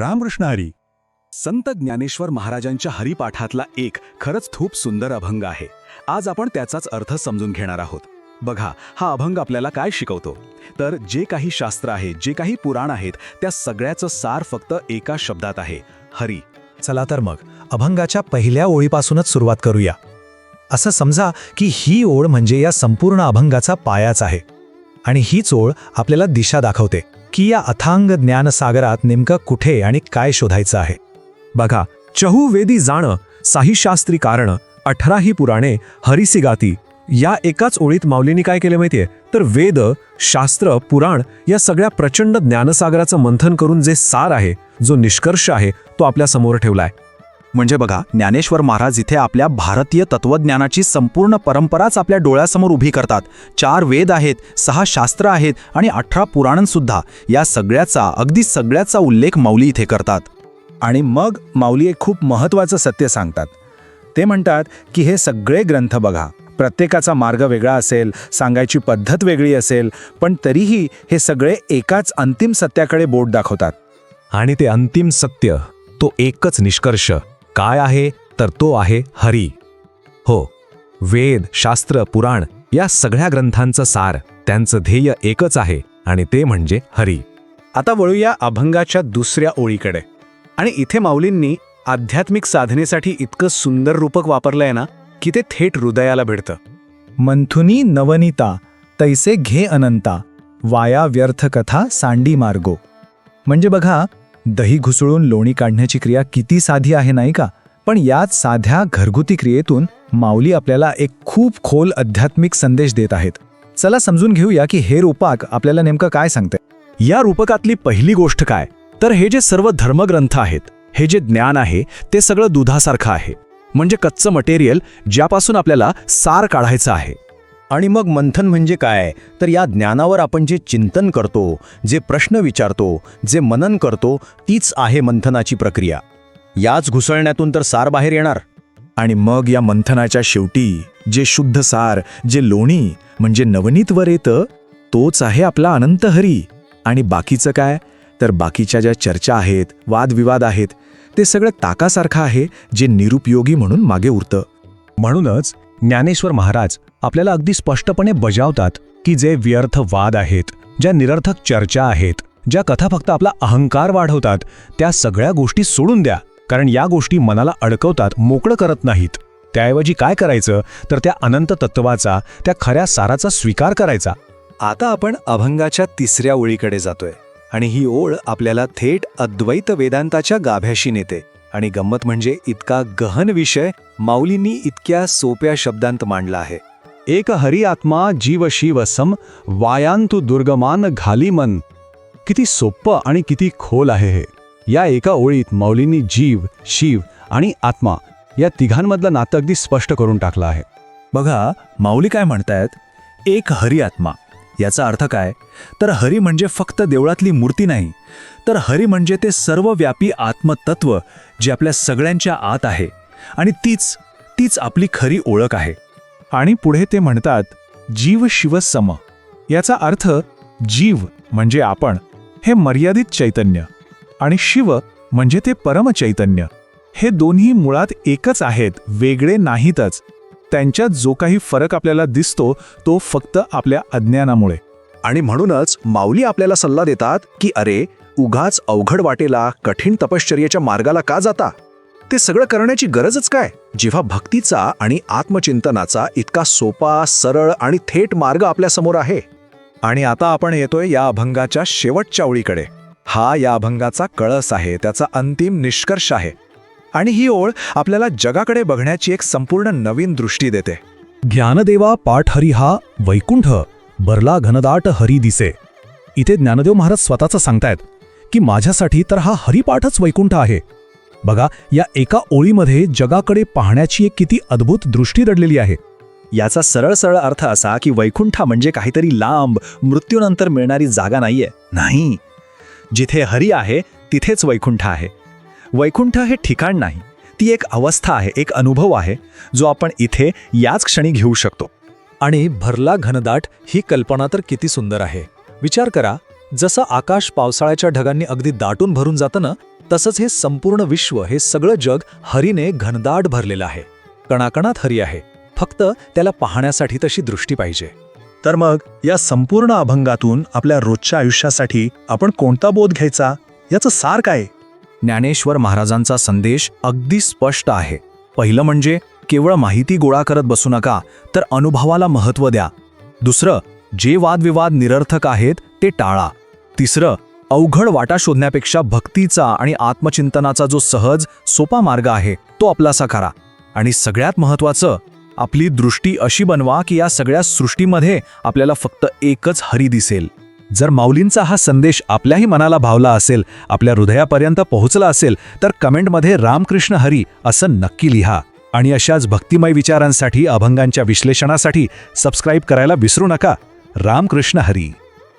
रामकृष्ण हरी. संत ज्ञानेश्वर महाराजांच्या हरिपाठातला एक खरंच खूप सुंदर अभंग आहे. आज आपण त्याचाच अर्थ समजून घेणार आहोत. बघा हा अभंग आपल्याला काय शिकवतो? तर जे काही शास्त्र आहे जे काही पुराण आहेत त्या सगळ्याचं सार फक्त एका शब्दात आहे हरी. चला तर मग अभंगाच्या पहिल्या ओळीपासूनच सुरुवात करूया. असं समजा की ही ओळ म्हणजे या संपूर्ण अभंगाचा पायाच आहे. आणि हीच ओळ आपल्याला दिशा दाखवते. की या अथांग ज्ञानसागरात नेमकं कुठे आणि काय शोधायचं आहे? बघा चहुवेदी जाणं साहीशास्त्री कारण अठराही पुराणे हरिसिगाती या एकाच ओळीत माऊलींनी काय केलं माहितीये? तर वेद शास्त्र पुराण या सगळ्या प्रचंड ज्ञानसागराचं मंथन करून जे सार आहे जो निष्कर्ष आहे तो आपल्यासमोर ठेवलाय. म्हणजे बघा ज्ञानेश्वर महाराज इथे आपल्या भारतीय तत्वज्ञानाची संपूर्ण परंपराच आपल्या डोळ्यासमोर उभी करतात. चार वेद आहेत सहा शास्त्र आहेत आणि अठरा पुराणंसुद्धा या सगळ्याचा अगदी सगळ्याचा उल्लेख माऊली इथे करतात. आणि मग माऊली एक खूप महत्त्वाचं सत्य सांगतात. ते म्हणतात की हे सगळे ग्रंथ बघा. प्रत्येकाचा मार्ग वेगळा असेल सांगायची पद्धत वेगळी असेल पण तरीही हे सगळे एकाच अंतिम सत्याकडे बोट दाखवतात. आणि ते अंतिम सत्य तो एकच निष्कर्ष. काय आहे तर तो आहे हरी. हो वेद शास्त्र पुराण या सगळ्या ग्रंथांचं सार त्यांचं ध्येय एकच आहे आणि ते म्हणजे हरी. आता वळूया अभंगाच्या दुसऱ्या ओळीकडे. आणि इथे माऊलींनी आध्यात्मिक साधनेसाठी इतकं सुंदर रूपक वापरलंय ना की ते थेट हृदयाला भिडतं. मंथुनी नवनीता तैसे घे अनंता वाया व्यर्थ कथा सांडी मार्गो. म्हणजे बघा दही घुसळून लोणी काढण्याची क्रिया किती साधी आहे नाही का? पण याच साध्या घरगुती क्रियेतून माऊली आपल्याला एक खूप खोल आध्यात्मिक संदेश देत आहेत. चला समजून घेऊया की हे रूपाक आपल्याला नेमकं काय सांगते. या रूपकातली पहिली गोष्ट काय? तर हे जे सर्व धर्मग्रंथ आहेत हे जे ज्ञान आहे ते सगळं दुधासारखं आहे. म्हणजे कच्चं मटेरियल ज्यापासून आपल्याला सार काढायचं आहे. आणि मग मंथन म्हणजे काय? तर या ज्ञानावर आपण जे चिंतन करतो जे प्रश्न विचारतो जे मनन करतो तीच आहे मंथनाची प्रक्रिया. याच घुसळण्यातून तर सार बाहेर येणार. आणि मग या मंथनाच्या शेवटी जे शुद्ध सार जे लोणी म्हणजे नवनीतवर येतं तोच आहे आपला अनंत हरी. आणि बाकीचं काय? तर बाकीच्या ज्या चर्चा आहेत वादविवाद आहेत ते सगळं ताकासारखं आहे जे निरुपयोगी म्हणून मागे उरतं. म्हणूनच ज्ञानेश्वर महाराज आपल्याला अगदी स्पष्टपणे बजावतात की जे व्यर्थ वाद आहेत ज्या निरर्थक चर्चा आहेत ज्या कथा फक्त आपला अहंकार वाढवतात त्या सगळ्या गोष्टी सोडून द्या. कारण या गोष्टी मनाला अडकवतात मोकळं करत नाहीत. त्याऐवजी काय करायचं? तर त्या अनंत तत्वाचा त्या खऱ्या साराचा स्वीकार करायचा. आता आपण अभंगाच्या तिसऱ्या ओळीकडे जातोय आणि ही ओळ आपल्याला थेट अद्वैत वेदांताच्या गाभ्याशी नेते. आणि गंमत म्हणजे इतका गहन विषय माऊलींनी इतक्या सोप्या शब्दांत मांडला आहे. एक हरी आत्मा जीव शिव सम वायांतु दुर्गमान घाली मन. किती सोप्पं आणि किती खोल आहे हे. या एका ओळीत मौलींनी जीव शिव आणि आत्मा या तिघांमधलं नातं अगदी स्पष्ट करून टाकलं आहे. बघा माऊली काय म्हणतायत? एक हरी आत्मा. याचा अर्थ काय? तर हरी म्हणजे फक्त देवळातली मूर्ती नाही तर हरी म्हणजे ते सर्वव्यापी आत्मतत्व जे आपल्या सगळ्यांच्या आत आहे आणि तीच तीच आपली खरी ओळख आहे. आणि पुढे ते म्हणतात जीव शिव सम. याचा अर्थ जीव म्हणजे आपण हे मर्यादित चैतन्य आणि शिव म्हणजे ते परमचैतन्य हे दोन्ही मुळात एकच आहेत वेगळे नाहीतच. त्यांच्यात जो काही फरक आपल्याला दिसतो तो फक्त आपल्या अज्ञानामुळे. आणि म्हणूनच माऊली आपल्याला सल्ला देतात की अरे उगाच अवघड वाटेला कठीण तपश्चर्याच्या मार्गाला का जाता? ते सगळं करण्याची गरजच काय? जेव्हा भक्तीचा आणि आत्मचिंतनाचा इतका सोपा सरळ आणि थेट मार्ग आपल्यासमोर आहे. आणि आता आपण येतोय या अभंगाच्या शेवटच्या ओळीकडे. हा या अभंगाचा कळस आहे त्याचा अंतिम निष्कर्ष आहे. आणि ही ओळ आपल्याला जगाकडे बघण्याची एक संपूर्ण नवीन दृष्टी देते. ज्ञानदेवा पाठ हरी हा वैकुंठ बरला घनदाट हरी दिसे. इथे ज्ञानदेव महाराज स्वतःचं सांगतायत की माझ्यासाठी तर हा हरिपाठच वैकुंठ आहे. बघा या एका ओळीमध्ये जगाकडे पाहण्याची एक किती अद्भुत दृष्टी दडलेली आहे. याचा सरळ सरळ अर्थ असा की वैकुंठ म्हणजे काहीतरी लांब मृत्यूनंतर मिळणारी जागा नाहीये. नाही. जिथे हरी आहे तिथेच वैकुंठ आहे. वैकुंठ हे ठिकाण नाही ती एक अवस्था आहे एक अनुभव आहे जो आपण इथे याच क्षणी घेऊ शकतो. आणि भरला घनदाट ही कल्पना तर किती सुंदर आहे. विचार करा जसं आकाश पावसाळ्याच्या ढगांनी अगदी दाटून भरून जातं ना तसंच हे संपूर्ण विश्व हे सगळं जग हरीने घनदाट भरलेलं आहे. कणाकणात हरी आहे फक्त त्याला पाहण्यासाठी तशी दृष्टी पाहिजे. तर मग या संपूर्ण अभंगातून आपल्या रोजच्या आयुष्यासाठी आपण कोणता बोध घ्यायचा? याचं सार काय? ज्ञानेश्वर महाराजांचा संदेश अगदी स्पष्ट आहे. पहिलं म्हणजे केवळ माहिती गोळा करत बसू नका तर अनुभवाला महत्त्व द्या. दुसरं जे वादविवाद निरर्थक आहेत ते टाळा. तिसरं अवघड वाटा शोधण्यापेक्षा भक्तीचा आणि आत्मचिंतनाचा जो सहज सोपा मार्ग आहे तो आपलासा करा. आणि सगळ्यात महत्त्वाचं आपली दृष्टी अशी बनवा की या सगळ्या सृष्टीमध्ये आपल्याला फक्त एकच हरी दिसेल. जर माऊलींचा हा संदेश आपल्याही मनाला भावला असेल आपल्या हृदयापर्यंत पोहोचला असेल तर कमेंटमध्ये रामकृष्ण हरी असं नक्की लिहा. आणि अशाच भक्तिमय विचारांसाठी अभंगांच्या विश्लेषणासाठी सबस्क्राईब करायला विसरू नका. रामकृष्ण हरी.